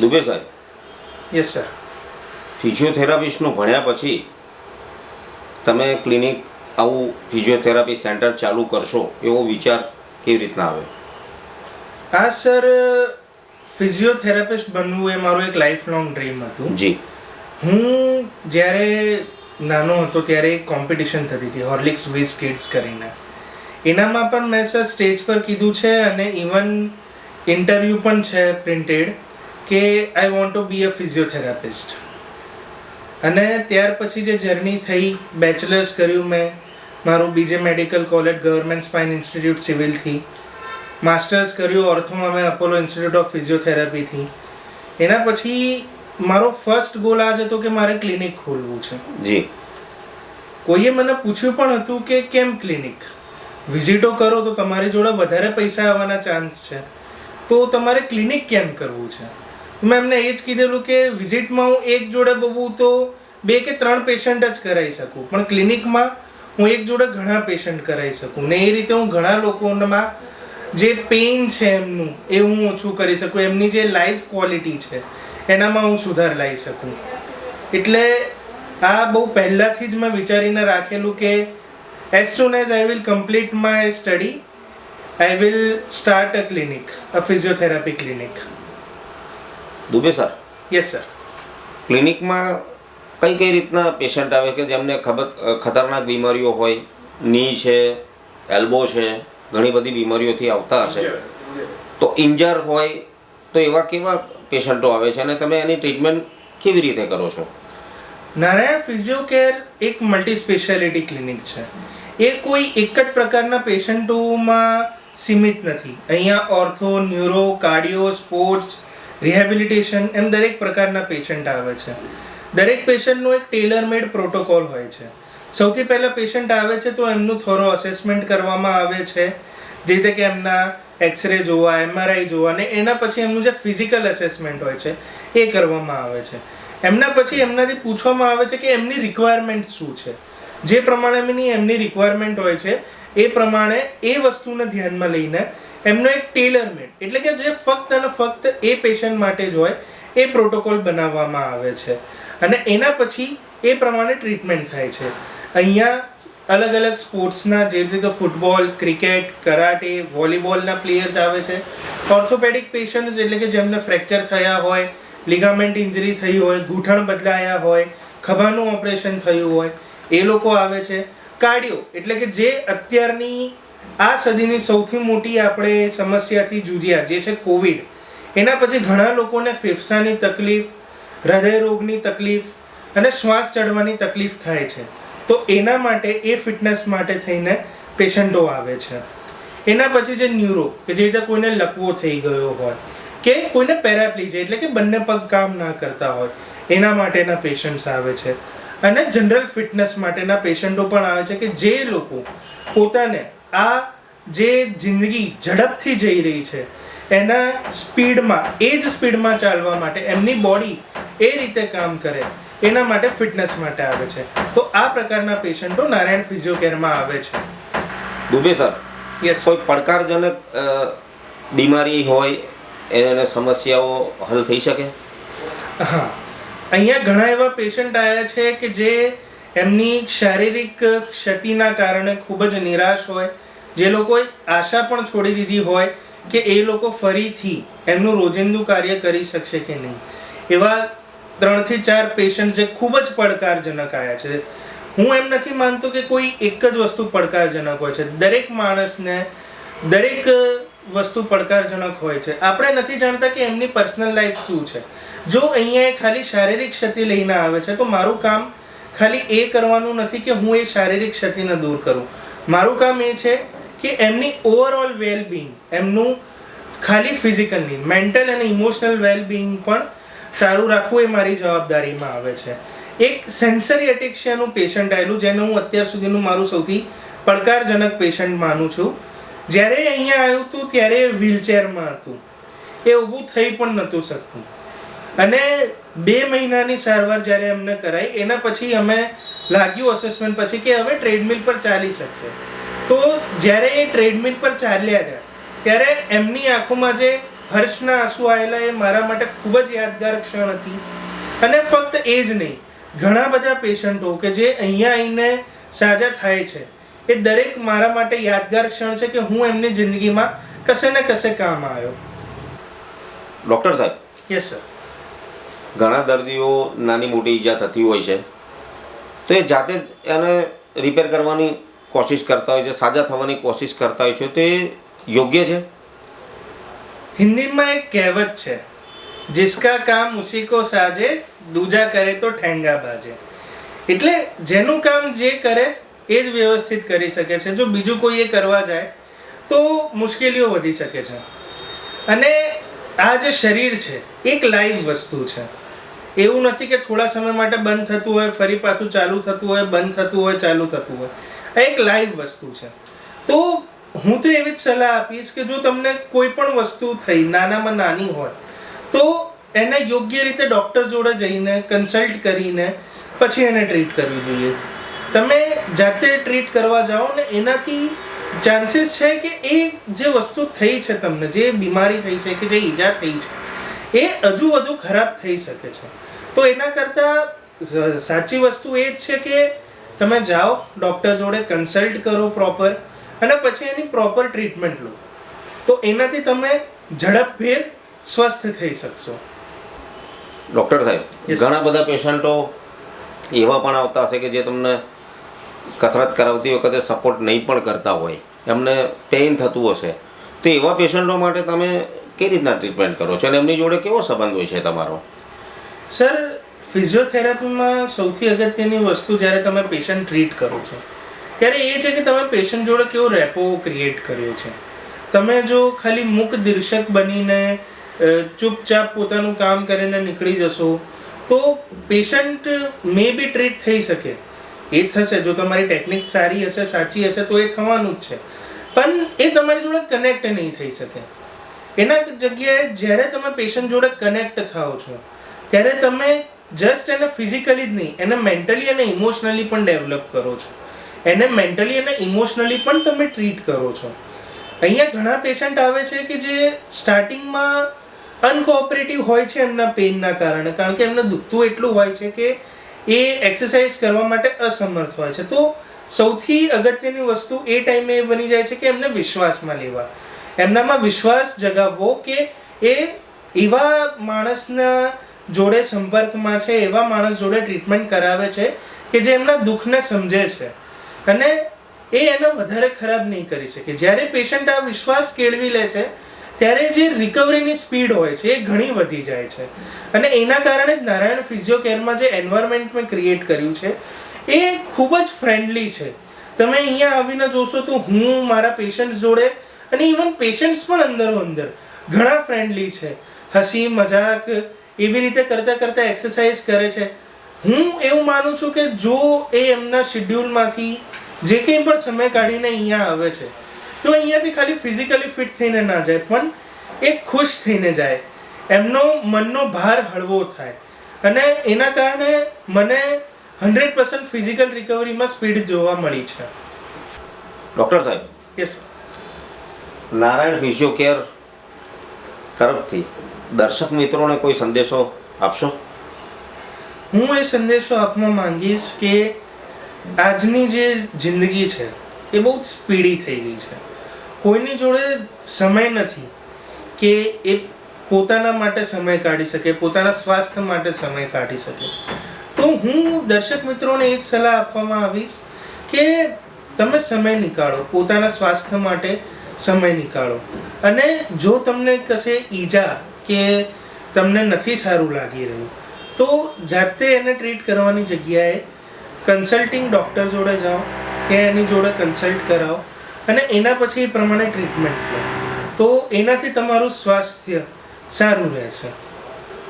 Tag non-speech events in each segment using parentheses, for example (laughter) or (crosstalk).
દુબે સાહેબ? Yes sir ફિઝિયોથેરાપિસ્ટનું ભણ્યા પછી તમે ક્લિનિક આવું ફિઝિયોથેરાપી સેન્ટર ચાલુ કરશો એવો વિચાર કેવી રીતના આવે? આ સર ફિઝિયોથેરાપિસ્ટ બનવું એ મારું એક લાઈફ લોંગ ડ્રીમ હતું. જી. હું જ્યારે નાનો હતો ત્યારે એક કોમ્પિટિશન થતી હતી હોર્લિક્સ વિઝ કિડ્સ કરીને. એનામાં પણ મેં સર સ્ટેજ પર કીધું છે અને ઇવન ઇન્ટરવ્યૂ પણ છે પ્રિન્ટેડ કે I want to be a physiotherapist અને ત્યાર પછી જે જર્ની થઈ બેચલર્સ કર્યું મેં મારું બીજે medical college government spine institute સિવિલથી masters કર્યું ઓર્થોમાં મેં અપોલો ઇન્સ્ટિટ્યૂટ ઓફ ફિઝિયોથેરાપીથી એના પછી મારો ફર્સ્ટ ગોલ આ જ હતો કે મારે ક્લિનિક ખોલવું છે. જી. કોઈએ મને પૂછ્યું પણ હતું કે કેમ ક્લિનિક વિઝિટો કરો તો તમારી જોડે વધારે પૈસા આવવાના ચાન્સ છે. તો તમારે ક્લિનિક કેમ કરવું છે? મેં એમને એ જ કીધેલું કે વિઝિટમાં હું એક જોડે બહુ તો બે કે ત્રણ પેશન્ટ જ કરાવી શકું. પણ ક્લિનિકમાં હું એક જોડે ઘણા પેશન્ટ કરાવી શકું. ને એ રીતે હું ઘણા લોકોમાં જે પેઇન છે એમનું, એ હું ઓછું કરી શકું. એમની જે લાઈફ ક્વોલિટી છે, એનામાં હું સુધાર લાવી શકું. એટલે આ બહુ પહેલાંથી જ મેં વિચારીને રાખેલું કે as soon as I will complete my study I will start a clinic a physiotherapy clinic Dubey sir? Yes sir ક્લિનિકમાં કઈ કઈ રીતના પેશન્ટ આવે કે જેમને ખબર ખતરનાક બીમારીઓ હોયની છે એલ્બો છે ઘણી બધી બીમારીઓથી આવતા હશે? તો ઇન્જર હોય તો એવા કેવા પેશન્ટો આવે છે અને તમે એની ટ્રીટમેન્ટ કેવી રીતે કરો છો? નારાયણ ફિઝિયો કેર એક મલ્ટી સ્પેશિયાલિટી ક્લિનિક છે. એ કોઈ એક જ પ્રકારના પેશન્ટોમાં સીમિત નથી. અહીંયા ortho neuro cardio sports rehabilitation એમ દરેક પ્રકારના પેશન્ટ આવે છે. દરેક પેશન્ટનો એક ટેલરમેડ પ્રોટોકોલ હોય છે. સૌથી પહેલાં પેશન્ટ આવે છે તો એમનું થોડો અસેસમેન્ટ કરવામાં આવે છે. જે રીતે કે એમના એક્સરે જોવા એમઆરઆઈ જોવા ને એના પછી એમનું જે ફિઝિકલ અસેસમેન્ટ હોય છે, એ કરવામાં આવે છે. એમના પછી એમનાથી પૂછવામાં આવે છે કે એમની રિક્વાયરમેન્ટ શું છે. જે પ્રમાણેની એમની રિક્વાયરમેન્ટ હોય છે, એ પ્રમાણે એ વસ્તુને ધ્યાનમાં લઈને એમનો એક ટેલર મેડ એટલે કે જે ફક્ત અને ફક્ત એ પેશન્ટ માટે જ હોય, એ પ્રોટોકોલ બનાવવામાં આવે છે. અને એના પછી એ પ્રમાણે ટ્રીટમેન્ટ થાય છે. અહીંયા અલગ અલગ સ્પોર્ટ્સના જેવી કે ફૂટબોલ ક્રિકેટ કરાટે વોલીબોલના પ્લેયર્સ આવે છે. ઓર્થોપેડિક પેશન્ટ્સ એટલે કે જેમને ફ્રેક્ચર થયા હોય લિગામેન્ટ ઇન્જરી થઈ હોય ગૂંઠણ બદલાયા હોય, ખભાનું ઓપરેશન થયું હોય, એ લોકો આવે છે. કાર્ડિયો એટલે કે જે અત્યારની આ સદીની સૌથી મોટી આપણે સમસ્યાથી જૂજ્યા, જે છે કોવિડ એના પછી ઘણા લોકોને ફેફસાની તકલીફ હૃદય રોગની તકલીફ અને શ્વાસ ચડવાની તકલીફ થાય છે. તો એના માટે, એ ફિટનેસ માટે થઈને પેશન્ટો આવે છે. એના પછી જે ન્યુરો, કે જે રીતે કોઈને લકવો થઈ ગયો હોય, કે કોઈને પેરાપ્લીજી એટલે કે બંને પગ કામ ના કરતા હોય, એના માટેના પેશન્ટ્સ આવે છે. અને જનરલ ફિટનેસ માટેના પેશન્ટો પણ આવે છે કે જે લોકો પોતાને આ જે જિંદગી ઝડપથી જઈ રહી છે એના સ્પીડમાં એ જ સ્પીડમાં ચાલવા માટે એમની બોડી એ રીતે કામ કરે એના માટે ફિટનેસ માટે આવે છે. તો આ પ્રકારના પેશન્ટો નારાયણ ફિઝિયો કેરમાં આવે છે. દુબે સર યસ કોઈ પડકારજનક બીમારી હોય એને સમસ્યાઓ હલ થઈ શકે? હા. અહીંયા ઘણા એવા પેશન્ટ આવ્યા છે કે જે એમની શારીરિક ક્ષતિના કારણે ખૂબ જ નિરાશ હોય. જે લોકોએ આશા પણ છોડી દીધી હોય કે એ લોકો ફરીથી એમનું રોજિંદુ કાર્ય કરી શકશે કે નહીં. એવા ત્રણથી ચાર પેશન્ટ જે ખૂબ જ પડકારજનક આવ્યા છે. હું એમ નથી માનતો કે કોઈ એક જ વસ્તુ પડકારજનક હોય છે. દરેક માણસને દરેક વસ્તુ પડકારજનક હોય છે. આપણે નથી જાણતા કે એમની પર્સનલ લાઈફ શું છે. જો અહીંયા ખાલી શારીરિક ક્ષતિ લઈને આવે છે, તો મારું કામ ખાલી એ કરવાનું નથી કે હું એ શારીરિક ક્ષતિને દૂર કરું. મારું કામ એ છે કે એમની ઓવરઓલ વેલબિંગ એમનું ખાલી ફિઝિકલ નહીં મેન્ટલ અને ઇમોશનલ વેલબિંગ પણ સારું રાખવું એ મારી જવાબદારીમાં આવે છે. એક સેન્સરી એટેક્સિયાનું પેશન્ટ આવેલું, જેને હું અત્યાર સુધીનું મારું સૌથી પડકારજનક પેશન્ટ માનું છું. જ્યારે અહીંયા આવ્યું હતું, ત્યારે એ વ્હીલચેરમાં હતું. એ ઊભું થઈ પણ નહોતું શકતું. અને બે મહિનાની સારવાર જ્યારે એમને કરાઈ એના પછી અમે લાગ્યું અસેસમેન્ટ પછી કે હવે ટ્રેડમિલ પર ચાલી શકશે. તો જ્યારે એ ટ્રેડમિલ પર ચાલ્યા હતા ત્યારે એમની આંખોમાં જે હર્ષના આંસુ આવેલા એ મારા માટે ખૂબ જ યાદગાર ક્ષણ હતી. અને ફક્ત એ જ નહીં ઘણા બધા પેશન્ટો કે જે અહીંયા આવીને સાજા થાય છે એ દરેક મારા માટે યાદગાર ક્ષણ છે કે હું એમની જિંદગીમાં કશે ને કશે કામ આવ્યો. ડૉક્ટર સાહેબ? યસ સર ઘણા દર્દીઓ નાની મોટી ઈજા થતી હોય છે. તો એ જાતે જ એને રિપેર કરવાની કોશિશ કરતા હોય છે, સાજા થવાની કોશિશ કરતા હોય છે. તો એ યોગ્ય છે? હિન્દીમાં એક કહેવત છે જિસકા કામ ઉસી કો સાજે દૂજા કરે તો ઠેંગા બાજે એટલે જેનું કામ જે કરે, એ જ વ્યવસ્થિત કરી શકે છે. જો બીજું કોઈ એ કરવા જાય, તો મુશ્કેલીઓ વધી શકે છે. અને આ જે શરીર છે, એક લાઈવ વસ્તુ છે. એવું નથી કે થોડા સમય માટે બંધ થતું હોય, ફરી પાછું ચાલુ થતું હોય, બંધ થતું હોય, ચાલુ થતું હોય. આ એક લાઈવ વસ્તુ છે. તો હું તો એવી જ સલાહ આપીશ કે જો તમને કોઈ પણ વસ્તુ થઈ, નાનામાં નાની હોય, તો એને યોગ્ય રીતે ડૉક્ટર જોડે જઈને કન્સલ્ટ કરીને પછી એને ટ્રીટ કરવી જોઈએ. તમે જાતે ટ્રીટ કરવા જાઓ ને એનાથી ચાન્સીસ છે કે એ જે વસ્તુ થઈ છે તમને જે બીમારી થઈ છે કે જે ઈજા થઈ છે એ હજુ વધુ ખરાબ થઈ શકે છે. તો એના કરતાં સાચી વસ્તુ એ જ છે કે તમે જાઓ ડૉક્ટર જોડે કન્સલ્ટ કરો પ્રોપર અને પછી એની પ્રોપર ટ્રીટમેન્ટ લો. તો એનાથી તમે ઝડપભેર સ્વસ્થ થઈ શકશો. ડૉક્ટર સાહેબ. ઘણા બધા પેશન્ટો એવા પણ આવતા હશે કે જે તમને કસરત કરાવતી વખતે સપોર્ટ નહીં પણ કરતા હોય. એમને પેઇન થતું હશે. તો એવા પેશન્ટો માટે તમે કઈ રીતના ટ્રીટમેન્ટ કરો છો? અને એમની જોડે કેવો સંબંધ હોય છે તમારો? સર ફિઝિયોથેરાપીમાં સૌથી અગત્યની વસ્તુ જ્યારે તમે પેશન્ટ ટ્રીટ કરો છો, ત્યારે એ છે કે તમે પેશન્ટ જોડે કેવો રેપો ક્રિએટ કર્યો છે. તમે જો ખાલી મૂક દિર્શક બનીને ચૂપચાપ પોતાનું કામ કરીને નીકળી જશો, તો પેશન્ટ મે બી ટ્રીટ થઈ શકે. એ થશે. જો તમારી ટેકનિક સારી હશે, સાચી હશે, તો એ થવાનું જ છે. પણ એ તમારી જોડે કનેક્ટ નહીં થઈ શકે. એના જગ્યાએ જ્યારે તમે પેશન્ટ જોડે કનેક્ટ થાઓ છો, ત્યારે તમે જસ્ટ એને ફિઝિકલી જ નહીં, એને મેન્ટલી અને ઇમોશનલી પણ ડેવલપ કરો છો. એને મેન્ટલી અને ઇમોશનલી પણ તમે ટ્રીટ કરો છો. અહીંયા ઘણા પેશન્ટ આવે છે કે જે સ્ટાર્ટિંગમાં અનકોઓપરેટિવ હોય છે એમના પેઇનના કારણે. કારણ કે એમને દુખતું એટલું હોય છે કે એ એક્સરસાઇઝ કરવા માટે અસમર્થ હોય છે. તો સૌથી અગત્યની વસ્તુ એ ટાઈમે એ બની જાય છે કે એમને વિશ્વાસમાં લેવા. એમનામાં વિશ્વાસ જગાવવો કે એ એવા માણસના જોડે સંપર્કમાં છે, એવા માણસ જોડે ટ્રીટમેન્ટ કરાવે છે કે જે એમના દુઃખને સમજે છે. અને એ એને વધારે ખરાબ નહીં કરી શકે. જ્યારે પેશન્ટ આ વિશ્વાસ કેળવી લે છે ત્યારે જે રિકવરીની સ્પીડ હોય છે, એ ઘણી વધી જાય છે. અને એના કારણે જ નારાયણ ફિઝિયો કેરમાં જે એન્વાયરમેન્ટ મેં ક્રિએટ કર્યું છે, એ ખૂબ જ ફ્રેન્ડલી છે. તમે અહીંયા આવીને જોશો તો હું, મારા પેશન્ટ્સ જોડે અને ઇવન પેશન્ટ્સ પણ અંદરો અંદર ઘણા ફ્રેન્ડલી છે. હસી, મજાક એવી રીતે કરતાં કરતાં એક્સરસાઇઝ કરે છે. હું એવું માનું છું કે જો એ એમના શિડ્યુલમાંથી જે કંઈ પણ સમય કાઢીને અહીંયા આવે છે તો અહીંયાથી ખાલી ફિઝિકલી ફિટ થઈને ના જાય પણ એ ખુશ થઈને જાય. એમનો મનનો ભાર હળવો થાય. અને એના કારણે મને હંડ્રેડ પર્સન્ટ ફિઝિકલ રિકવરીમાં સ્પીડ જોવા મળી છે. ડૉક્ટર સાહેબ યસ નારાયણ ફિઝિયો કેર તરફથી દર્શક મિત્રોને કોઈ સંદેશો આપશો? હું એ સંદેશો આપવા માંગીશ કે આજની જે જિંદગી છે એ બહુ સ્પીડી થઈ ગઈ છે. કોઈની જોડે સમય નથી કે એ પોતાના માટે સમય કાઢી શકે, પોતાના સ્વાસ્થ્ય માટે સમય કાઢી શકે. તો હું દર્શક મિત્રોને એ જ સલાહ આપવામાં આવીશ કે તમે સમય નીકાળો, પોતાના સ્વાસ્થ્ય માટે સમય નીકાળો. અને જો તમને કશે ઈજા કે તમને નથી સારું લાગી રહ્યું, તો જાતે એને ટ્રીટ કરવાની જગ્યાએ કન્સલ્ટિંગ ડૉક્ટર જોડે જાઓ કે એની જોડે કન્સલ્ટ કરાવો. અને એના પછી એ પ્રમાણે ટ્રીટમેન્ટ લો. તો એનાથી તમારું સ્વાસ્થ્ય સારું રહેશે.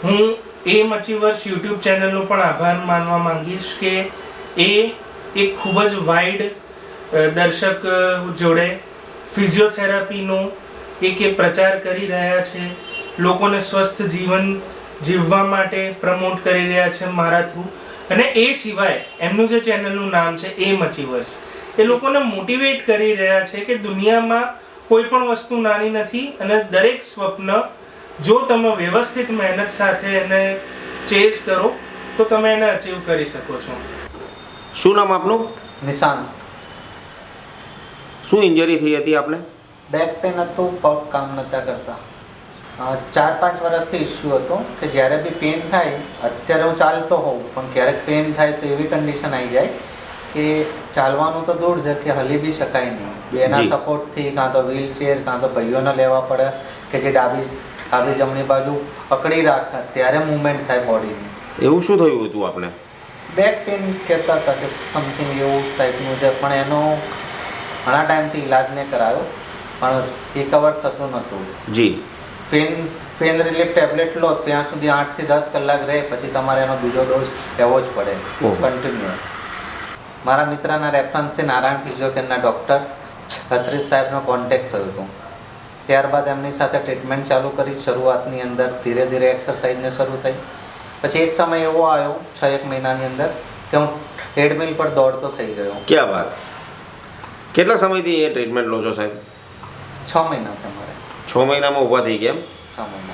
હું એ મચીવર્સ યુટ્યુબ ચેનલનો પણ આભાર માનવા માંગીશ કે એ એક ખૂબ જ વાઇડ દર્શક જોડે ફિઝિયોથેરાપીનો એક એ પ્રચાર કરી રહ્યા છે. લોકોને સ્વસ્થ જીવન જીવવા માટે પ્રમોટ કરી રહ્યા છે મારા થ્રુ અને એ સિવાય એમનું જે ચેનલનું નામ છે, એ મચીવર્સ એ લોકોને મોટિવેટ કરી રહ્યા છે કે દુનિયામાં કોઈ પણ વસ્તુ નાની નથી અને દરેક સ્વપ્ન જો તમે વ્યવસ્થિત મહેનત સાથે એને ચેઝ કરો તો તમે એને અચીવ કરી શકો છો. શું નામ આપનું? નિશાંત. શું ઇન્જરી થઈ હતી આપને? બેક પેન હતું પગ કામ નહોતા કરતા. ચાર પાંચ વર્ષથી ઇસ્યુ હતો કે જ્યારે બી પેન થાય અત્યારે હું ચાલતો હોઉં પણ ક્યારેક પેન થાય તો એવી કન્ડિશન આવી જાય કે ચાલવાનું તો દૂર છે કે હલી બી શકાય નહીં. બેના. સપોર્ટથી કાં તો વ્હીલચેર કાં તો ભાઈઓને લેવા પડે કે જે ડાબી ડાબી જમણી બાજુ પકડી રાખે ત્યારે મુવમેન્ટ થાય બોડીની એવું શું થયું હતું આપણે બેક પેન કહેતા હતા કે સમથિંગ એવું ટાઈપનું છે પણ એનો ઘણા ટાઈમથી ઇલાજ ને કરાયો પણ રિકવર થતું નહોતું. જી. પેન પેન રિલીફ ટેબ્લેટ લો ત્યાં સુધી આઠથી દસ કલાક રહે પછી તમારે એનો બીજો ડોઝ લેવો જ પડે. કન્ટિન્યુઅસ મારા મિત્રના રેફરન્સથી નારાયણ ફિઝિયોકેરના ડૉક્ટર હથરીજ સાહેબનો કોન્ટેક્ટ થયો હતો. ત્યારબાદ એમની સાથે ટ્રીટમેન્ટ ચાલુ કરી શરૂઆતની અંદર ધીરે ધીરે એક્સરસાઇઝને શરૂ થઈ. પછી એક સમય એવો આવ્યો છ એક મહિનાની અંદર કે હું ટ્રેડમિલ પર દોડતો થઈ ગયો. ક્યાં વાત? કેટલા સમયથી એ ટ્રીટમેન્ટ લો છો સાહેબ? છ મહિના તમારે મારે. છ મહિનામાં ઊભા થઈ ગયા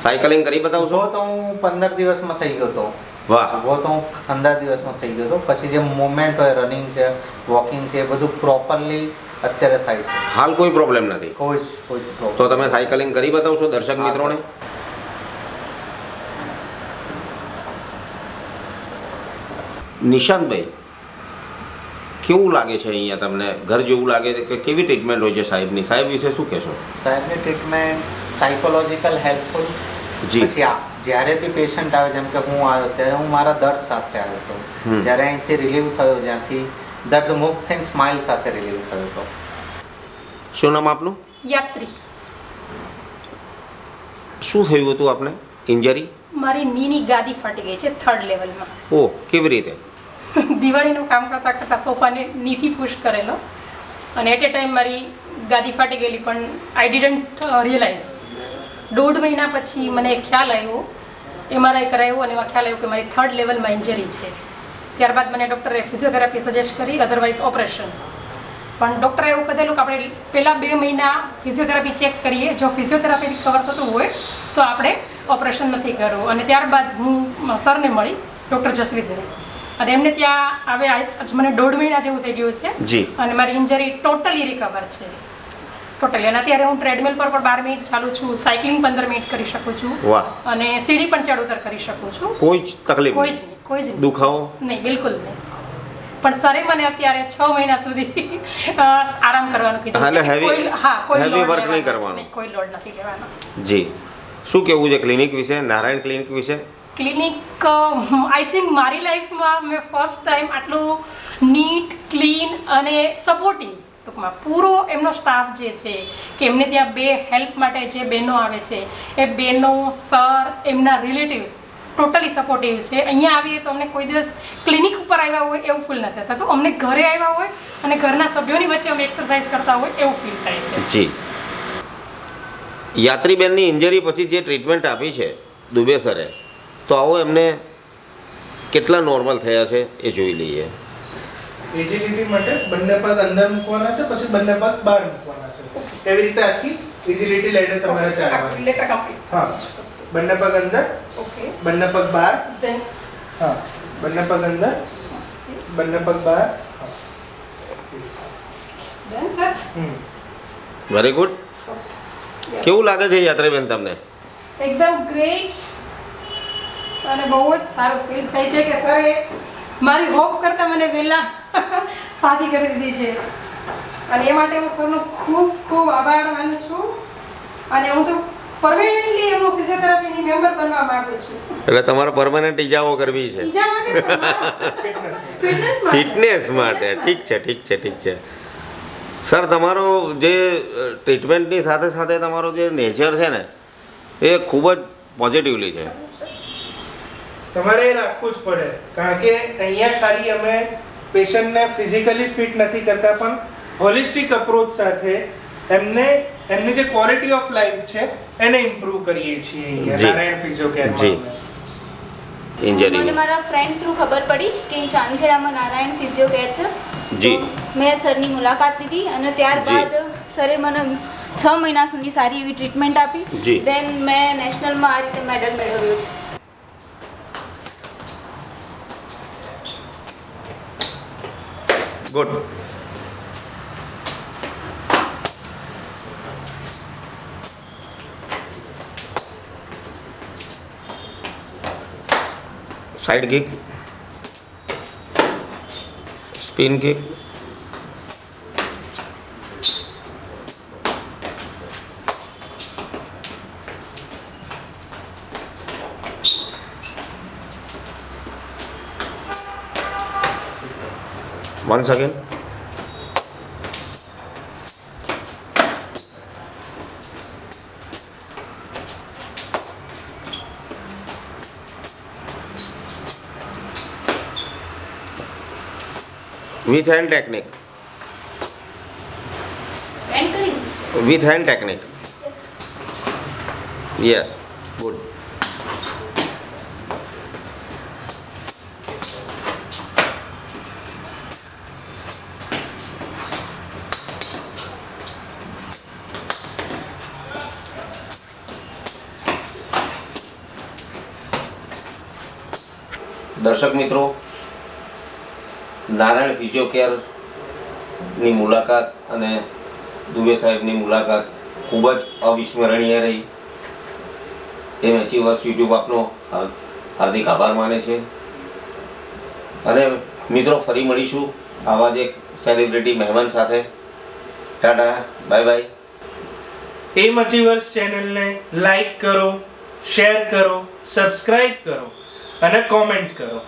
સાયકલિંગ કરી બતાવશો તો હું પંદર દિવસમાં થઈ ગયો હતો વાહ. ઊભો તો હું પંદર દિવસમાં થઈ ગયો હતો. પછી જે મુવમેન્ટ હોય રનિંગ છે વોકિંગ છે એ બધું પ્રોપરલી અત્યારે થાય છે. હાલ કોઈ પ્રોબ્લેમ નથી? કોઈ જ કોઈ જ problem તો તમે સાયકલિંગ કરી બતાવશો દર્શક હા, મિત્રોને? નિશાંતભાઈ કેવું લાગે છે અહીંયા તમને? ઘર જેવું લાગે છે કે કેવી ટ્રીટમેન્ટ હોય છે સાહેબની? સાહેબ વિશે શું કહેશો? સાહેબની ટ્રીટમેન્ટ સાયકોલોજીકલ હેલ્પફુલ જી. પછી આ જ્યારે બી પેશન્ટ આવે જેમ કે હું આવ્યો ત્યારે હું મારા દર્દ સાથે આવ્યો હતો. જ્યારે અહીંથી રિલીવ થયો જ્યાંથી દર્દ મુક્ત થઈને સ્માઇલ સાથે રિલીવ થયો હતો. શું નામ આપનું? યાત્રી. શું થયું હતું આપને? ઇન્જરી મારી નીની ગાદી ફાટી ગઈ છે થર્ડ લેવલમાં ઓ કેવી રીતે? (laughs) દિવાળીનું કામ કરતાં કરતાં સોફાને નીથી પુશ કરેલો. અને એટ એ ટાઈમ મારી ગાદી ફાટી ગયેલી પણ આઈ ડિડન્ટ રિયલાઇઝ દોઢ મહિના પછી મને ખ્યાલ આવ્યો એમઆરઆઈ કરાવ્યું અને એમાં ખ્યાલ આવ્યો કે મારી થર્ડ લેવલમાં ઇન્જરી છે. ત્યારબાદ મને ડૉક્ટરે ફિઝિયોથેરાપી સજેસ્ટ કરી અધરવાઇઝ ઓપરેશન પણ ડૉક્ટરે એવું કહેલું કે આપણે પહેલાં બે મહિના ફિઝિયોથેરાપી ચેક કરીએ જો ફિઝિયોથેરાપી રિકવર થતું હોય તો આપણે ઓપરેશન નથી કરવું અને ત્યારબાદ હું સરને મળી ડૉક્ટર જસવીરને. અને એમને ત્યાં હવે આજ મને દોઢ મહિના જેવું થઈ ગયું છે. અને મારી ઇન્જરી ટોટલી રિકવર છે. ટોટલી અને અત્યારે હું ટ્રેડમિલ પર પણ બાર મિનિટ ચાલુ છું. સાયકલિંગ પંદર મિનિટ કરી શકું છું. વાહ. અને સીડી પણ ચડ ઉતર કરી શકું છું. કોઈ જ તકલીફ કોઈ જ નહીં. કોઈ જ દુખાવો? નહીં બિલકુલ નહીં. પણ સરે મને અત્યારે છ મહિના સુધી આરામ કરવાનું કીધું હા, છે કોઈ- હા કોઈ હેવી વર્ક નહીં કરવાનું. કોઈ લોડ નથી લેવાનો. જી. શું કેવું છે ક્લિનિક વિશે? નારાયણ ક્લિનિક વિશે? ક્લિનિક આઈ થિંક મારી લાઈફમાં મેં ફર્સ્ટ ટાઈમ આટલું નીટ ક્લીન અને સપોર્ટિવ ટૂંકમાં પૂરો એમનો સ્ટાફ જે છે, કે એમને ત્યાં બે હેલ્પ માટે જે બહેનો આવે છે, એ બહેનો સર એમના રિલેટિવ્સ ટોટલી સપોર્ટિવ છે. અહીંયા આવીએ તો અમને કોઈ દિવસ ક્લિનિક ઉપર આવ્યા હોય એવું ફીલ નથી થતું. અમને ઘરે આવ્યા હોય અને ઘરના સભ્યોની વચ્ચે અમે એક્સરસાઇઝ કરતા હોય એવું ફીલ થાય છે. જી. યાત્રીબેનની ઇન્જરી પછી જે ટ્રીટમેન્ટ આપી છે, દુબે સરે, તો આવો એમને કેટલા નોર્મલ થયા છે એ જોઈ લઈએ. એજીલીટી માટે બંને પગ અંદર મૂકવાના છે પછી બંને પગ બહાર મૂકવાના છે. એવી રીતે આખી એજિલિટી લેડર તમારે ચાલવાની લેટર કમ્પ્લીટ હા. બંને પગ અંદર ઓકે બંને પગ બહાર. હા. બંને પગ અંદર બંને પગ બહાર. હા. Then sir hmm. Very good કેવું લાગે છે યાત્રાબેન તમને? એકદમ ગ્રેટ અને બહુ જ સારું ફીલ થાય છે કે સર એ મારી હોપ કરતાં મને વહેલા સાજી કરી દીધી છે. અને એ માટે હું સરનો ખૂબ ખૂબ આભાર માનું છું. અને હું તો પરમેનન્ટલી એમનો ફિઝિયોથેરાપીની મેમ્બર બનવા માંગુ છું. એટલે તમારે પરમેનન્ટ ઈજાઓ કરવી છે. ફિટનેસ માટે ઠીક છે ઠીક છે ઠીક છે. સર તમારો જે ટ્રીટમેન્ટની સાથે સાથે તમારો જે નેચર છે ને એ ખૂબ જ પોઝિટિવલી છે. તમારે રાખવું જ પડે. કારણ કે અહીંયા ખાલી અમે પેશન્ટને ફિઝિકલી ફિટ નથી કરતા પણ હોલિસ્ટિક અપ્રોચ સાથે એમને એમની જે ક્વોલિટી ઓફ લાઈફ છે એને ઇમ્પ્રૂવ કરીએ છીએ અહીંયા નારાયણ ફિઝિયોકેરમાં જી. અમે. ઇન્જરી મને મારા ફ્રેન્ડ થ્રુ ખબર પડી કે ચાંદખેડામાં નારાયણ ફિઝિયો કેર છે. જી. મેં સરની મુલાકાત લીધી અને ત્યારબાદ સરે મને છ મહિના સુધી સારી એવી ટ્રીટમેન્ટ આપી. દેન મેં નેશનલમાં આ રીતે મેડલ મેળવ્યો છે. Good side kick spin kick Once again. with hand technique with hand technique yes, yes. દર્શક મિત્રો, નારાયણ ફિઝિયો કેરની મુલાકાત અને દુબે સાહેબની મુલાકાત ખૂબ જ અવિસ્મરણીય રહી. એ મેચી વર્ષ યુટ્યુબ આપનો હાર્દિક આભાર માને છે. અને મિત્રો, ફરી મળીશું આવા જ એક સેલિબ્રિટી મહેમાન સાથે. Tata, bye bye. એ અચીવર્સ ચેનલને લાઈક કરો, શેર કરો સબસ્ક્રાઈબ કરો. અને કોમેન્ટ કરો